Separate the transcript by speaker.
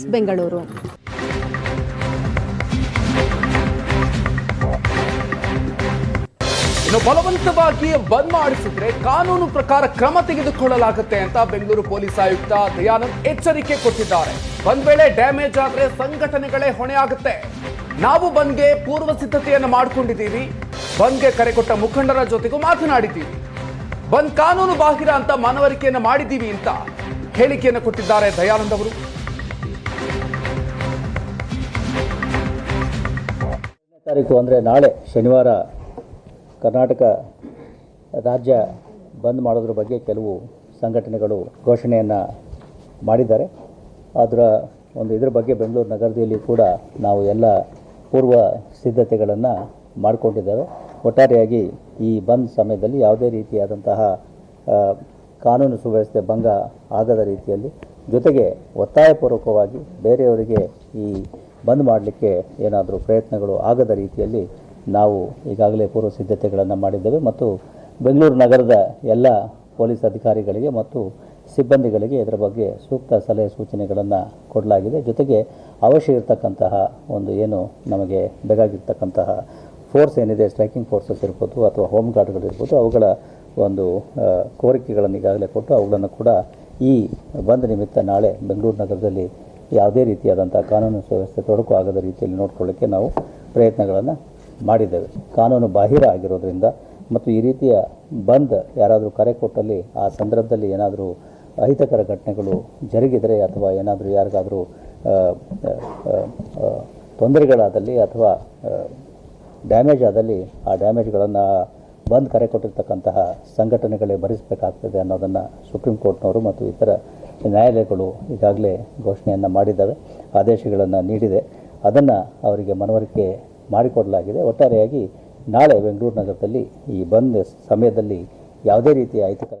Speaker 1: News Bengaluru.
Speaker 2: ಇನ್ನು ಬಲವಂತವಾಗಿ ಬಂದ್ ಮಾಡಿಸಿದ್ರೆ ಕಾನೂನು ಪ್ರಕಾರ ಕ್ರಮ ತೆಗೆದುಕೊಳ್ಳಲಾಗುತ್ತೆ ಅಂತ ಬೆಂಗಳೂರು ಪೊಲೀಸ್ ಆಯುಕ್ತ ದಯಾನಂದ್ ಎಚ್ಚರಿಕೆ ಕೊಟ್ಟಿದ್ದಾರೆ. ಬಂದ್ ವೇಳೆ ಡ್ಯಾಮೇಜ್ ಆದ್ರೆ ಸಂಘಟನೆಗಳೇ ಹೊಣೆ ಆಗುತ್ತೆ ನಾವು ಬಂದ್ಗೆ ಪೂರ್ವ ಸಿದ್ಧತೆಯನ್ನು ಮಾಡಿಕೊಂಡಿದ್ದೀವಿ. ಬಂದ್ಗೆ ಕರೆ ಕೊಟ್ಟ ಮುಖಂಡರ ಜೊತೆಗೂ ಮಾತನಾಡಿದ್ದೀವಿ. ಬಂದ್ ಕಾನೂನು ಬಾಹಿರ ಅಂತ ಮನವರಿಕೆಯನ್ನು ಮಾಡಿದ್ದೀವಿ ಅಂತ ಹೇಳಿಕೆಯನ್ನು ಕೊಟ್ಟಿದ್ದಾರೆ ದಯಾನಂದ್ ಅವರು.
Speaker 3: ತಾರೀಕು ಅಂದರೆ ನಾಳೆ ಶನಿವಾರ ಕರ್ನಾಟಕ ರಾಜ್ಯ ಬಂದ್ ಮಾಡೋದ್ರ ಬಗ್ಗೆ ಕೆಲವು ಸಂಘಟನೆಗಳು ಘೋಷಣೆಯನ್ನು ಮಾಡಿದ್ದಾರೆ. ಅದರ ಒಂದು ಇದ್ರ ಬಗ್ಗೆ ಬೆಂಗಳೂರು ನಗರದಲ್ಲಿ ಕೂಡ ನಾವು ಎಲ್ಲ ಪೂರ್ವ ಸಿದ್ಧತೆಗಳನ್ನು ಮಾಡಿಕೊಂಡಿದ್ದೇವೆ. ಒಟ್ಟಾರೆಯಾಗಿ ಈ ಬಂದ್ ಸಮಯದಲ್ಲಿ ಯಾವುದೇ ರೀತಿಯಾದಂತಹ ಕಾನೂನು ಸುವ್ಯವಸ್ಥೆ ಭಂಗ ಆಗದ ರೀತಿಯಲ್ಲಿ ಜೊತೆಗೆ ಒತ್ತಾಯಪೂರ್ವಕವಾಗಿ ಬೇರೆಯವರಿಗೆ ಈ ಬಂದ್ ಮಾಡಲಿಕ್ಕೆ ಏನಾದರೂ ಪ್ರಯತ್ನಗಳು ಆಗದ ರೀತಿಯಲ್ಲಿ ನಾವು ಈಗಾಗಲೇ ಪೂರ್ವ ಸಿದ್ಧತೆಗಳನ್ನು ಮಾಡಿದ್ದೇವೆ ಮತ್ತು ಬೆಂಗಳೂರು ನಗರದ ಎಲ್ಲ ಪೊಲೀಸ್ ಅಧಿಕಾರಿಗಳಿಗೆ ಮತ್ತು ಸಿಬ್ಬಂದಿಗಳಿಗೆ ಇದರ ಬಗ್ಗೆ ಸೂಕ್ತ ಸಲಹೆ ಸೂಚನೆಗಳನ್ನು ಕೊಡಲಾಗಿದೆ. ಜೊತೆಗೆ ಅವಶ್ಯ ಇರತಕ್ಕಂತಹ ಒಂದು ಏನು ನಮಗೆ ಬೇಕಾಗಿರ್ತಕ್ಕಂತಹ ಫೋರ್ಸ್ ಏನಿದೆ ಸ್ಟ್ರೈಕಿಂಗ್ ಫೋರ್ಸಸ್ ಇರ್ಬೋದು ಅಥವಾ ಹೋಮ್ ಗಾರ್ಡ್ಗಳಿರ್ಬೋದು ಅವುಗಳ ಒಂದು ಕೋರಿಕೆಗಳನ್ನು ಈಗಾಗಲೇ ಕೊಟ್ಟು ಅವುಗಳನ್ನು ಕೂಡ ಈ ಬಂದ್ ನಿಮಿತ್ತ ನಾಳೆ ಬೆಂಗಳೂರು ನಗರದಲ್ಲಿ ಯಾವುದೇ ರೀತಿಯಾದಂಥ ಕಾನೂನು ಸುವ್ಯವಸ್ಥೆ ತೊಡಕು ಆಗದ ರೀತಿಯಲ್ಲಿ ನೋಡ್ಕೊಳ್ಳಿಕ್ಕೆ ನಾವು ಪ್ರಯತ್ನಗಳನ್ನು ಮಾಡಿದ್ದೇವೆ. ಕಾನೂನು ಬಾಹಿರ ಆಗಿರೋದ್ರಿಂದ ಮತ್ತು ಈ ರೀತಿಯ ಬಂದ್ ಯಾರಾದರೂ ಕರೆ ಕೊಟ್ಟಲ್ಲಿ ಆ ಸಂದರ್ಭದಲ್ಲಿ ಏನಾದರೂ ಅಹಿತಕರ ಘಟನೆಗಳು ಜರುಗಿದರೆ ಅಥವಾ ಏನಾದರೂ ಯಾರಿಗಾದರೂ ತೊಂದರೆಗಳಾದಲ್ಲಿ ಅಥವಾ ಡ್ಯಾಮೇಜ್ ಆದಲ್ಲಿ ಆ ಡ್ಯಾಮೇಜ್ಗಳನ್ನು ಬಂದ್ ಕರೆ ಕೊಟ್ಟಿರ್ತಕ್ಕಂತಹ ಸಂಘಟನೆಗಳೇ ಭರಿಸಬೇಕಾಗ್ತದೆ ಅನ್ನೋದನ್ನು ಸುಪ್ರೀಂ ಕೋರ್ಟ್ನವರು ಮತ್ತು ಇತರ ನ್ಯಾಯಾಲಯಗಳು ಈಗಾಗಲೇ ಘೋಷಣೆಯನ್ನು ಮಾಡಿದ್ದಾವೆ, ಆದೇಶಗಳನ್ನು ನೀಡಿದೆ. ಅದನ್ನು ಅವರಿಗೆ ಮನವರಿಕೆ ಮಾಡಿಕೊಡಲಾಗಿದೆ. ಒಟ್ಟಾರೆಯಾಗಿ ನಾಳೆ ಬೆಂಗಳೂರು ನಗರದಲ್ಲಿ ಈ ಬಂದ್ ಸಮಯದಲ್ಲಿ ಯಾವುದೇ ರೀತಿಯ ಅಹಿತಕರ